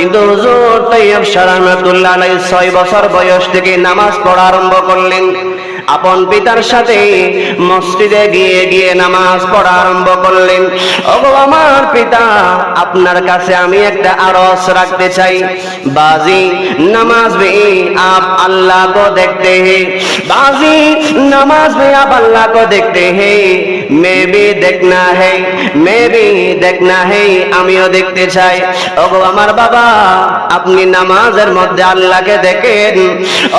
কিন্তু হুজুর তৈয়ব সারানাতুল্লাহ আলাই ছয় বছর বয়স থেকে নামাজ পড়া আরম্ভ করলেন। আপন পিতার সাথে মসজিদে গিয়ে গিয়ে নামাজ পড়া আরম্ভ করলেন। ওগো আমার পিতা, আপনার কাছে আমি একটা আরস রাখতে চাই। বাজি নামাজ বে আপ আল্লাহ কো দেখতে হে। বাজি নামাজ বে আপ আল্লাহ কো দেখতে হে। মেবি দেখনা হে মেবি দেখনা হে আমিও দেখতে চাই। ওগো আমার বাবা, আপনি নামাজের মধ্যে আল্লাহকে দেখেন।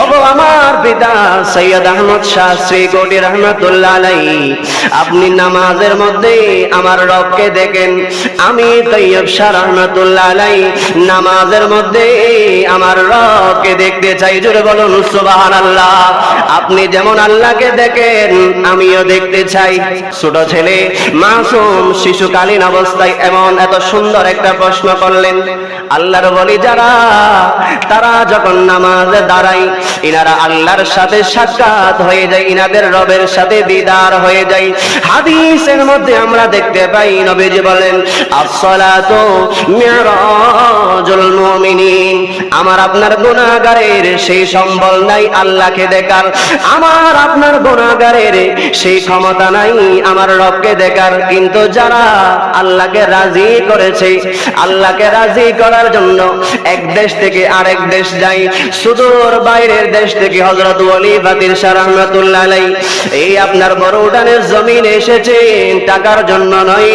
ওগো আমার পিতা সৈয়দ আহমদ শাহ শ্রী কোটি রহমতুল্লাহ আলাই আপনি নামাজের মধ্যে আমার রবকে দেখেন। আমি তৈয়ব শাহ রহমতুল্লাহ আলাই নামাজের মধ্যে আমার রবকে দেখতে চাই। জোরে বলুন সুবাহ আল্লাহ আপনি যেমন আল্লাহকে দেখেন, আমিও দেখতে চাই। ছোট ছেলে, মাসুম শিশুকালীন অবস্থায় এমন এত সুন্দর একটা প্রশ্ন করলেন। আল্লাহর বলি, যারা, তারা যখন নামাজে দাঁড়ায়, ইনারা আল্লাহর সাথে সাক্ষাৎ হয়ে যায়, ইনাদের রবের সাথে দিদার হয়ে যায়। হাদিসের মধ্যে আমরা দেখতে পাই, নবীজি বলেন, আসসালাতু মিরাজুল মুমিনিন। আমার আপনার গুনাহগারের সেই সম্বল নাই আল্লাহকে দেখার। আমার আপনার গুনাহগারের সেই ক্ষমতা নাই আমার রবকে দেখার, কিন্তু যারা আল্লাহকে রাজি করেছে, আল্লাহকে রাজি করার জন্য এক দেশ থেকে আরেক দেশ যায়। সুদূর বাইরের দেশ থেকে হযরত ওলি বাতির রহমাতুল্লাহ আলাই এই আপনার বড় উঠানের জমিন এসেছেন, টাকার জন্য নয়,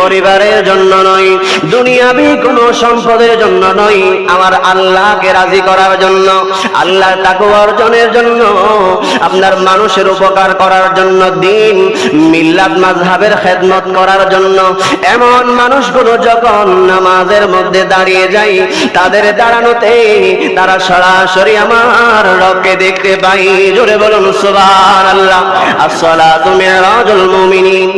পরিবারের জন্য নয়, দুনিয়াবি কোনো সম্পদের জন্য নয়। আমার আল্লাহকে রাজি করার জন্য, আল্লাহ তাকওয়া অর্জনের জন্য, আপনার মানুষের উপকার করার জন্য দিন মিল্লাত মাযহাবের খেদমত করার জন্য এমন মানুষগুলো যখন নামাজের মধ্যে দাঁড়িয়ে যায়, তাদের দাঁড়ানোতে তারা সরাসরি আমার রবকে দেখতে পাই জোরে বলুন, সুবহানাল্লাহ। আসসালাতু মিরাজুল মুমিনিন।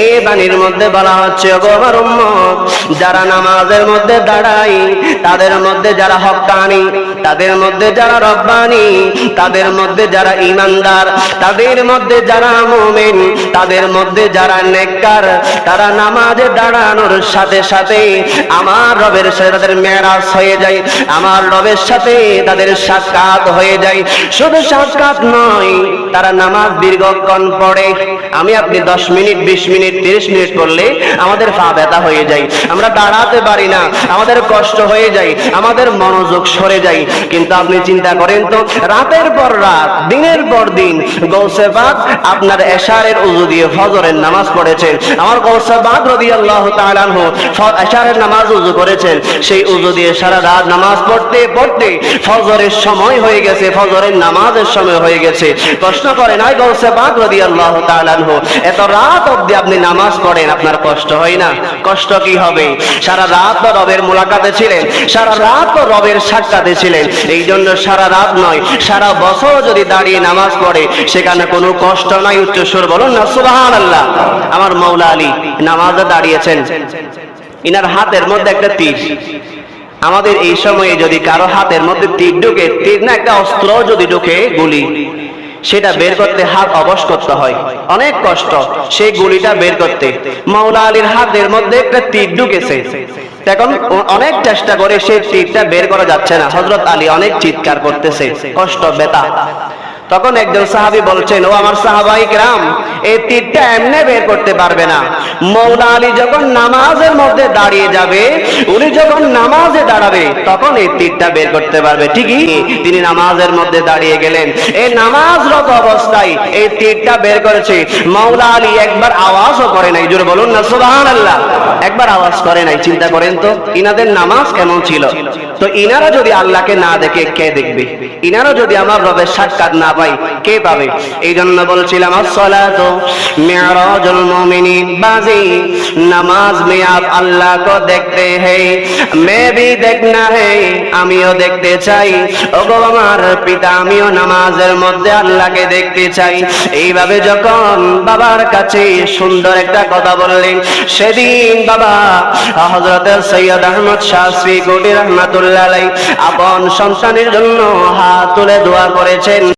এই বাণীর মধ্যে বলা হচ্ছে গো আমার উম্মত, যারা নামাজের মধ্যে দাঁড়ায়, তাদের মধ্যে যারা হক্কানি তাদের মধ্যে যারা রব্বানি, তাদের মধ্যে যারা ইমানদার তাদের মধ্যে যারা মুমিন, তাদের মধ্যে যারা নেককার, তারা নামাজে দাঁড়ানোর সাথে সাথে আমার রবের সাথে তাদের মেরাজ হয়ে যায়, আমার রবের সাথে তাদের সাক্ষাৎ হয়ে যায়। শুধু সাক্ষাৎ নয়, তারা নামাজ দীর্ঘক্ষণ পড়ে। আমি আপনি দশ মিনিট, বিশ মিনিট, তিরিশ মিনিট পড়লে আমাদের পা ব্যথা হয়ে যায়। আমরা দাঁড়াতে পারি না, আমাদের কষ্ট হয়ে যায়, আমাদের মনোযোগ সরে যায়। কিন্তু আপনি চিন্তা করেন তো, রাতের পর রাত, দিনের পর দিন গৌসে পাক আপনার এশারের উজু দিয়ে ফজরের নামাজ পড়েছেন। আমার গৌসে পাক রবি আল্লাহ তালানহু এশারের নামাজ উজু করেছেন। সেই উজু দিয়ে সারা রাত নামাজ পড়তে পড়তে ফজরের সময় হয়ে গেছে, ফজরের নামাজের সময় হয়ে গেছে। প্রশ্ন করেন আই গৌসে পাক রবি আল্লাহ তালানহু এত রাত অবধি আপনি নামাজ পড়েন, আপনার কষ্ট হয় না? কষ্ট কি হবে? সারা রাত তো রবের মোলাকাতে ছিলেন, সারা রাত তো রবের সাক্ষাতে ছিলেন। এই জন্য সারা রাত নয়, সারা বছর যদি দাঁড়িয়ে নামাজ পড়ে, সেখানে কোনো কষ্ট নাই উচ্চ সুর বলুন না সুবাহান আল্লাহ আমার মৌলা আলী নামাজে দাঁড়িয়েছেন। ইনার হাতের মধ্যে একটা তীর। আমাদের এই সময়ে যদি কারও হাতের মধ্যে তীর ঢুকে, তীর না, একটা অস্ত্র যদি ঢুকে, গুলি। সেটা বের করতে হাত অবশ করতে হয়। অনেক কষ্ট সেই গুলিটা বের করতে। মাওলা আলীর হাতের মধ্যে একটা তীর ঢুকেছে। এখন অনেক চেষ্টা করে সেই তীরটা বের করা যাচ্ছে না। হজরত আলী অনেক চিৎকার করতেছে। কষ্ট বেতা তখন একজন সাহাবি বলছেন, ও আমার সাহাবাই গ্রাম এই তীরটা এমনি বের করতে পারবে না। মৌলা আলী যখন নামাজের মধ্যে দাঁড়িয়ে যাবে, উনি যখন নামাজে দাঁড়াবে, তখন এই তীরটা বের করতে পারবে। ঠিকই তিনি নামাজের মধ্যে দাঁড়িয়ে গেলেন। এই নামাজরত অবস্থায় এই তীরটা বের করেছে। মৌলা আলী একবার আওয়াজও করে নাই। জোরে বলুন না সুবাহান আল্লাহ একবার আওয়াজ করে নাই। চিন্তা করেন তো, ইনাদের নামাজ কেমন ছিল? তো ইনারা যদি আল্লাহকে না দেখে কে দেখবে? ইনারা যদি আমার রবের সাক্ষাৎ না পাই কে পাবে? এই জন্য বলছিলাম নামাজ আল্লাহ কো দেখতে মে আমিও দেখতে চাই। আমার পিতা, আমিও নামাজের মধ্যে আল্লাহকে দেখতে চাই। এইভাবে যখন বাবার কাছে সুন্দর একটা কথা বললেন, সেদিন বাবা, হযরত সৈয়দ আহমদ শাহী গোটি রহমাতুল্লাহ আলাই আপন সন্তানের জন্য হাত তুলে দোয়া করেছেন।